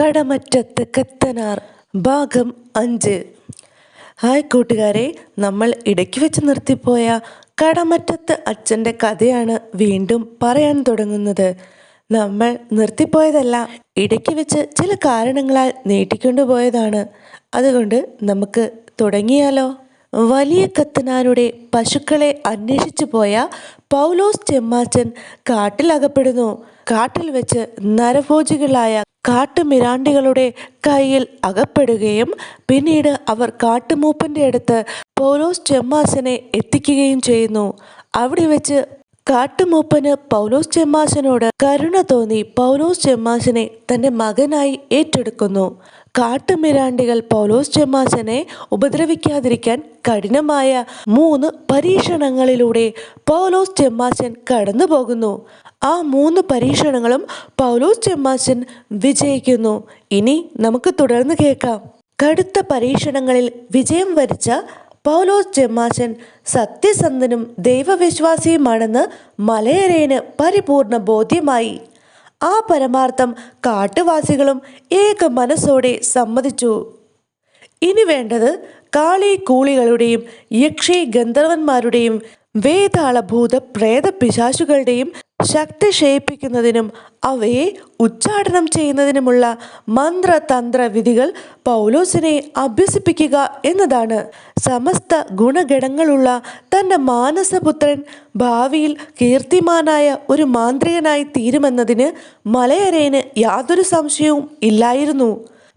കടമറ്റത്ത് കത്തനാർ. ഭാഗം അഞ്ച്. ഹായ് കൂട്ടുകാരെ നമ്മൾ ഇടയ്ക്ക് വെച്ച് നിർത്തിപ്പോയ കടമറ്റത്ത് അച്ഛന്റെ കഥയാണ് വീണ്ടും പറയാൻ തുടങ്ങുന്നത്. നമ്മൾ നിർത്തിപ്പോയതല്ല ഇടയ്ക്ക് വെച്ച് ചില കാരണങ്ങളാൽ നീട്ടിക്കൊണ്ടുപോയതാണ് അതുകൊണ്ട് നമുക്ക് തുടങ്ങിയാലോ? വലിയ കത്തനാരുടെ പശുക്കളെ അന്വേഷിച്ചു പോയ പൗലോസ് ചെമ്മാച്ചൻ കാട്ടിലകപ്പെടുന്നു. കാട്ടിൽ വെച്ച് നരഭോജികളായ കാട്ടുമിരാണ്ടികളുടെ കയ്യിൽ അകപ്പെടുകയും പിന്നീട് അവർ കാട്ടുമൂപ്പന്റെ അടുത്ത് പോലോസ് ചെമ്മാസിനെ എത്തിക്കുകയും ചെയ്യുന്നു. അവിടെ വെച്ച് കാട്ടുമൂപ്പന് പൗലോസ് ചെമ്മാശനോട് കരുണ തോന്നി പൗലോസ് ചെമ്മാശനെ തന്റെ മകനായി ഏറ്റെടുക്കുന്നു. കാട്ടുമിരാണ്ടികൾ പൗലോസ് ചെമ്മാശനെ ഉപദ്രവിക്കാതിരിക്കാൻ കഠിനമായ മൂന്ന് പരീക്ഷണങ്ങളിലൂടെ പൗലോസ് ചെമ്മാശൻ കടന്നു പോകുന്നു ആ മൂന്ന് പരീക്ഷണങ്ങളും പൗലോസ് ചെമ്മാശൻ വിജയിക്കുന്നു. ഇനി നമുക്ക് തുടർന്ന് കേൾക്കാം. കടുത്ത പരീക്ഷണങ്ങളിൽ വിജയം വരിച്ച പൗലോസ് ചെമ്മാശൻ സത്യസന്ധനും ദൈവവിശ്വാസിയുമാണെന്ന് മലയരയന് പരിപൂർണ ബോധ്യമായി. ആ പരമാർത്ഥം കാട്ടുവാസികളും ഏക മനസ്സോടെ സമ്മതിച്ചു. ഇനി വേണ്ടത് കാളി കൂളികളുടെയും യക്ഷി ഗന്ധർവന്മാരുടെയും വേതാളഭൂത പ്രേത പിശാശുകളുടെയും ശക്തി ക്ഷയിപ്പിക്കുന്നതിനും അവയെ ഉച്ചാടനം ചെയ്യുന്നതിനുമുള്ള മന്ത്രതന്ത്ര വിധികൾ പൗലോസിനെ അഭ്യസിപ്പിക്കുക എന്നതാണ്. സമസ്ത ഗുണഗണങ്ങളുള്ള തന്റെ മാനസപുത്രൻ ഭാവിയിൽ കീർത്തിമാനായ ഒരു മാന്ത്രികനായി തീരുമെന്നതിന് മലയരേന് യാതൊരു സംശയവും ഇല്ലായിരുന്നു.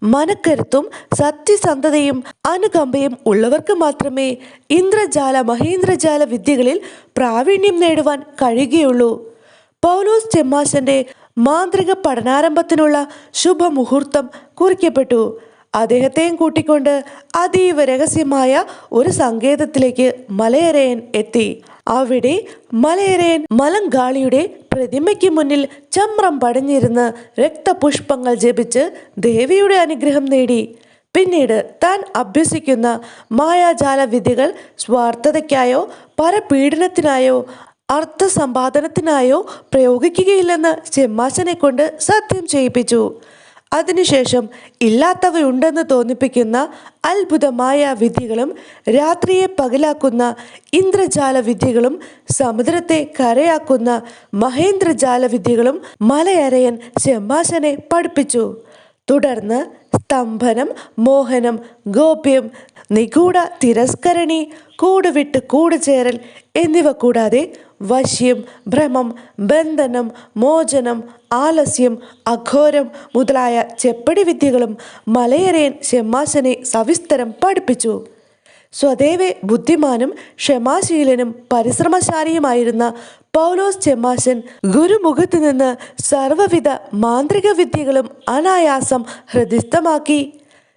മനക്കരുത്തും സത്യസന്ധതയും അനുകമ്പയും ഉള്ളവർക്ക് മാത്രമേ ഇന്ദ്രജാല മഹേന്ദ്രജാല വിദ്യകളിൽ പ്രാവീണ്യം നേടുവാൻ കഴിയുകയുള്ളൂ. പൗലോസ് ചെമ്മാശന്റെ മാന്ത്രിക പഠനാരംഭത്തിനുള്ള ശുഭമുഹൂർത്തം കുറിക്കപ്പെട്ടു. അദ്ദേഹത്തെയും കൂട്ടിക്കൊണ്ട് അതീവ രഹസ്യമായ ഒരു സങ്കേതത്തിലേക്ക് മലയരയൻ എത്തി. അവിടെ മലയരയൻ മലങ്കാളിയുടെ പ്രതിമയ്ക്ക് മുന്നിൽ ചമ്രം പടഞ്ഞിരുന്ന് രക്തപുഷ്പങ്ങൾ ജപിച്ച് ദേവിയുടെ അനുഗ്രഹം നേടി. പിന്നീട് താൻ അഭ്യസിക്കുന്ന മായാജാല വിധികൾ സ്വാർത്ഥതയ്ക്കായോ പരപീഡനത്തിനായോ അർത്ഥസമ്പാദനത്തിനായോ പ്രയോഗിക്കുകയില്ലെന്ന് ചെമ്മാശനെ കൊണ്ട് സത്യം ചെയ്യിപ്പിച്ചു. അതിനുശേഷം ഇല്ലാത്തവയുണ്ടെന്ന് തോന്നിപ്പിക്കുന്ന അത്ഭുതമായ വിദ്യകളും രാത്രിയെ പകലാക്കുന്ന ഇന്ദ്രജാല വിദ്യകളും സമുദ്രത്തെ കരയാക്കുന്ന മഹേന്ദ്രജാല വിദ്യകളും മലയരയൻ ചെമ്മാശനെ പഠിപ്പിച്ചു. തുടർന്ന് സ്തംഭനം മോഹനം ഗോപ്യം നിഗൂഢ തിരസ്കരണി കൂടുവിട്ട് കൂടുചേരൽ എന്നിവ കൂടാതെ വശ്യം ഭ്രമം ബന്ധനം മോചനം ആലസ്യം അഘോരം മുതലായ ചെപ്പടി വിദ്യകളും മലയരയൻ ഷെമ്മാശനെ സവിസ്തരം പഠിപ്പിച്ചു. സ്വദേവേ ബുദ്ധിമാനും ക്ഷമാശീലനും പരിശ്രമശാലിയുമായിരുന്ന പൗലോസ് ചെമ്മാശൻ ഗുരുമുഖത്ത് നിന്ന് സർവവിധ മാന്ത്രിക വിദ്യകളും അനായാസം ഹൃദിസ്ഥമാക്കി.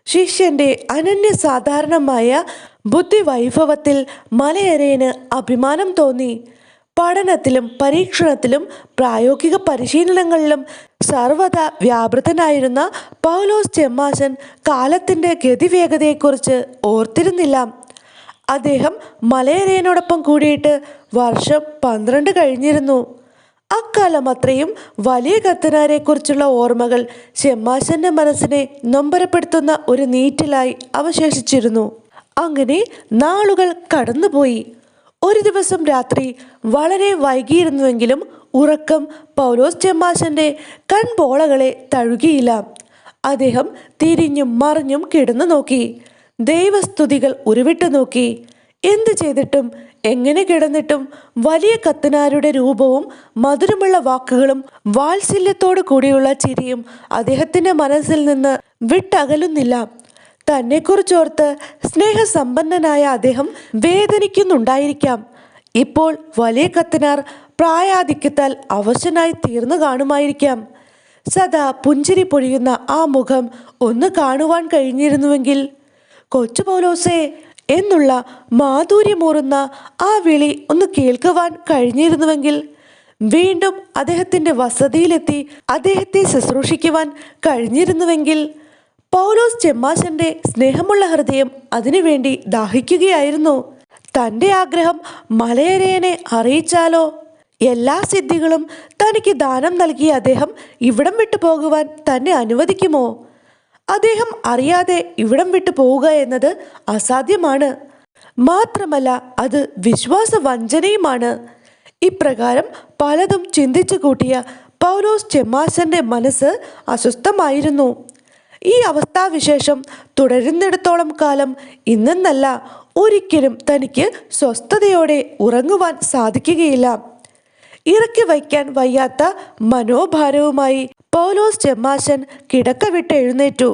ശിഷ്യന്റെ അനന്യസാധാരണമായ ബുദ്ധിവൈഭവത്തിൽ മലയരയന് അഭിമാനം തോന്നി. പഠനത്തിലും പരീക്ഷണത്തിലും പ്രായോഗിക പരിശീലനങ്ങളിലും സർവത വ്യാപൃതനായിരുന്ന പൗലോസ് ചെമ്മാശൻ കാലത്തിന്റെ ഗതിവേഗതയെക്കുറിച്ച് ഓർത്തിരുന്നില്ല. അദ്ദേഹം മലയരയനോടൊപ്പം കൂടിയിട്ട് വർഷം പന്ത്രണ്ട് കഴിഞ്ഞിരുന്നു. അക്കാലം അത്രയും വലിയ കത്തനാരെക്കുറിച്ചുള്ള ഓർമ്മകൾ ചെമ്മാശന്റെ മനസ്സിനെ നൊമ്പരപ്പെടുത്തുന്ന ഒരു നീറ്റിലായി അവശേഷിച്ചിരുന്നു. അങ്ങനെ നാളുകൾ കടന്നുപോയി. ഒരു ദിവസം രാത്രി വളരെ വൈകിയിരുന്നുവെങ്കിലും ഉറക്കം പൗലോസ് ചെമ്മാശന്റെ കൺപോളകളെ തഴുകിയില്ല. അദ്ദേഹം തിരിഞ്ഞും മറിഞ്ഞും കിടന്നു നോക്കി. ദൈവസ്തുതികൾ ഉരുവിട്ടു നോക്കി. എന്തു ചെയ്തിട്ടും എങ്ങനെ കിടന്നിട്ടും വലിയ കത്തനാരുടെ രൂപവും മധുരമുള്ള വാക്കുകളും വാത്സല്യത്തോടു കൂടിയുള്ള ചിരിയും അദ്ദേഹത്തിന്റെ മനസ്സിൽ നിന്ന് വിട്ടകലുന്നില്ല. തന്നെക്കുറിച്ചോർത്ത് സ്നേഹസമ്പന്നനായ അദ്ദേഹം വേദനിക്കുന്നുണ്ടായിരിക്കാം. ഇപ്പോൾ വലിയ കത്തനാർ പ്രായാധിക്യത്താൽ അവശനായി തീർന്നു കാണുമായിരിക്കാം. സദാ പുഞ്ചിരി പൊഴിയുന്ന ആ മുഖം ഒന്ന് കാണുവാൻ കഴിഞ്ഞിരുന്നുവെങ്കിൽ കൊച്ചു പൗലോസേ എന്നുള്ള മാധുര്യമൂറുന്ന ആ വിളി ഒന്ന് കേൾക്കുവാൻ കഴിഞ്ഞിരുന്നുവെങ്കിൽ വീണ്ടും അദ്ദേഹത്തിന്റെ വസതിയിലെത്തി അദ്ദേഹത്തെ ശുശ്രൂഷിക്കുവാൻ കഴിഞ്ഞിരുന്നുവെങ്കിൽ പൗലോസ് ചെമ്മാശന്റെ സ്നേഹമുള്ള ഹൃദയം അതിനുവേണ്ടി ദാഹിക്കുകയായിരുന്നു. തന്റെ ആഗ്രഹം മലയരയനെ അറിയിച്ചാലോ? എല്ലാ സിദ്ധികളും തനിക്ക് ദാനം നൽകിയ അദ്ദേഹം ഇവിടം വിട്ടു പോകുവാൻ തന്നെ അനുവദിക്കുമോ? അദ്ദേഹം അറിയാതെ ഇവിടം വിട്ടു പോവുക എന്നത് അസാധ്യമാണ്. മാത്രമല്ല അത് വിശ്വാസ വഞ്ചനയുമാണ്. ഇപ്രകാരം പലതും ചിന്തിച്ചു കൂട്ടിയ പൗലോസ് ചെമ്മാശന്റെ മനസ്സ് അസ്വസ്ഥമായിരുന്നു. ഈ അവസ്ഥാവിശേഷം തുടരുന്നിടത്തോളം കാലം ഇന്നെന്നല്ല ഒരിക്കലും തനിക്ക് സ്വസ്ഥതയോടെ ഉറങ്ങുവാൻ സാധിക്കുകയില്ല. ഇറക്കി വയ്ക്കാൻ വയ്യാത്ത മനോഭാരവുമായി പൗലോസ് ചെമ്മാശൻ കിടക്ക വിട്ട് എഴുന്നേറ്റു.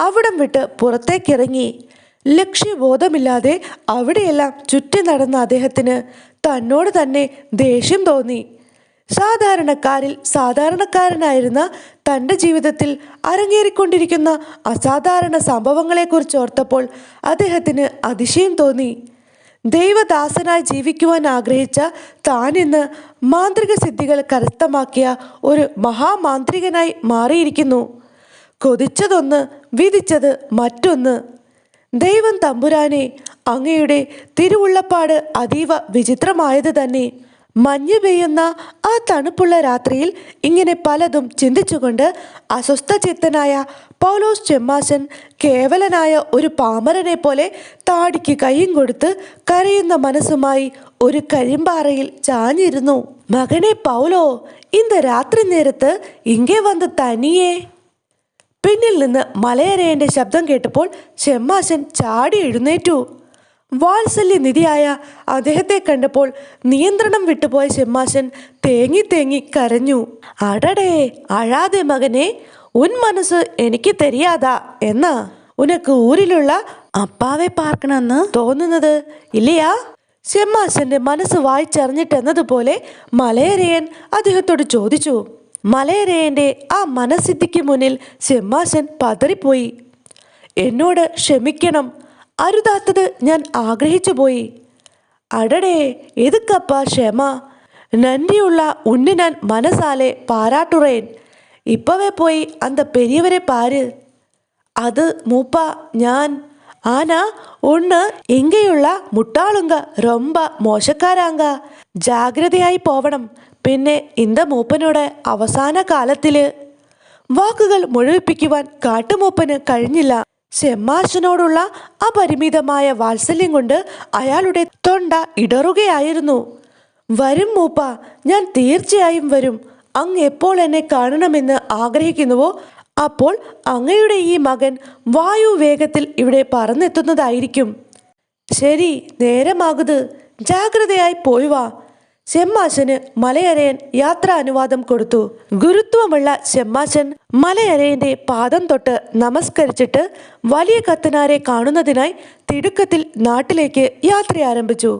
അവിടം വിട്ട് പുറത്തേക്കിറങ്ങി. ലക്ഷ്യബോധമില്ലാതെ അവിടെയെല്ലാം ചുറ്റി നടന്ന അദ്ദേഹത്തിന് തന്നോട് തന്നെ ദേഷ്യം തോന്നി. സാധാരണക്കാരിൽ സാധാരണക്കാരനായിരുന്ന തന്റെ ജീവിതത്തിൽ അരങ്ങേറിക്കൊണ്ടിരിക്കുന്ന അസാധാരണ സംഭവങ്ങളെക്കുറിച്ച് ഓർത്തപ്പോൾ അദ്ദേഹത്തിന് അതിശയം തോന്നി. ദൈവദാസനായി ജീവിക്കുവാൻ ആഗ്രഹിച്ച താൻ ഇന്ന് മാന്ത്രിക സിദ്ധികൾ കരസ്ഥമാക്കിയ ഒരു മഹാമാന്ത്രികനായി മാറിയിരിക്കുന്നു. കൊതിച്ചതൊന്ന് വിധിച്ചത് മറ്റൊന്ന്. ദൈവം തമ്പുരാനെ അങ്ങയുടെ തിരുവുള്ളപ്പാട് അതീവ വിചിത്രമായത് തന്നെ. മഞ്ഞ് പെയ്യുന്ന ആ തണുപ്പുള്ള രാത്രിയിൽ ഇങ്ങനെ പലതും ചിന്തിച്ചുകൊണ്ട് അസ്വസ്ഥചിത്തനായ പൗലോസ് ചെമ്മാശൻ കേവലനായ ഒരു പാമരനെ പോലെ താടിക്ക് കൈയും കൊടുത്ത് കരയുന്ന മനസ്സുമായി ഒരു കരിമ്പാറയിൽ ചാഞ്ഞിരുന്നു. മകനെ പൗലോ ഇന്ന് രാത്രി നേരത്ത് ഇങ്ങേ വന്ന് തനിയേ? പിന്നിൽ നിന്ന് മലയരയന്റെ ശബ്ദം കേട്ടപ്പോൾ ചെമ്മാശൻ ചാടി എഴുന്നേറ്റു. വാത്സല്യ നിധിയായ അദ്ദേഹത്തെ കണ്ടപ്പോൾ നിയന്ത്രണം വിട്ടുപോയ ചെമ്മാശൻ തേങ്ങി തേങ്ങി കരഞ്ഞു. അടടേ അഴാതെ മകനെ ഉൻ മനസ്സ് എനിക്ക് തെരിയാതാ എന്ന. ഉനക്ക് ഊരിലുള്ള അപ്പാവെ പാർക്കണമെന്ന് തോന്നുന്നത് ഇല്ലയാ? ചെമ്മാശന്റെ മനസ്സ് വായിച്ചറിഞ്ഞിട്ടെന്നതുപോലെ മലയരയൻ അദ്ദേഹത്തോട് ചോദിച്ചു. മലയരയന്റെ ആ മനസ്സിദ്ധിക്ക് മുന്നിൽ ചെമ്മാശൻ പതറിപ്പോയി. എന്നോട് ക്ഷമിക്കണം അരുതാത്തത് ഞാൻ ആഗ്രഹിച്ചു പോയി. അടടേ എതുക്കപ്പ ക്ഷമ? നന്ദിയുള്ള ഉണ്ണി ഞാൻ മനസ്സാലെ പാരാട്ടുറേൻ. ഇപ്പവേ പോയി അന്ത പെരിയവരെ പാര്. അത് മൂപ്പ ഞാൻ. ആന ഒന്ന് ഇങ്ങയുള്ള മുട്ടാളുങ്ക രൊമ്പ മോശക്കാരാങ്ക. ജാഗ്രതയായി പോവണം. പിന്നെ ഇന്ത മൂപ്പനോട് അവസാന കാലത്തിൽ വാക്കുകൾ മുഴുവിപ്പിക്കുവാൻ കാട്ടുമൂപ്പന് കഴിഞ്ഞില്ല. ഷെമ്മാശനോടുള്ള അപരിമിതമായ വാത്സല്യം കൊണ്ട് അയാളുടെ തൊണ്ട ഇടറുകയായിരുന്നു. വരും മൂപ്പ ഞാൻ തീർച്ചയായും വരും. അങ്ങ് എപ്പോൾ എന്നെ കാണണമെന്ന് ആഗ്രഹിക്കുന്നുവോ അപ്പോൾ അങ്ങയുടെ ഈ മകൻ വായു വേഗത്തിൽ ഇവിടെ പറന്നെത്തുന്നതായിരിക്കും. ശരി നേരമാകുത്. ജാഗ്രതയായി പോയി വാ. ചെമ്മാശന് മലയരയൻ യാത്രാ അനുവാദം കൊടുത്തു. ഗുരുത്വമുള്ള ചെമ്മാശൻ മലയരയന്റെ പാദം തൊട്ട് നമസ്കരിച്ചിട്ട് വലിയ കത്തനാരെ കാണുന്നതിനായി തിടുക്കത്തിൽ നാട്ടിലേക്ക് യാത്ര ആരംഭിച്ചു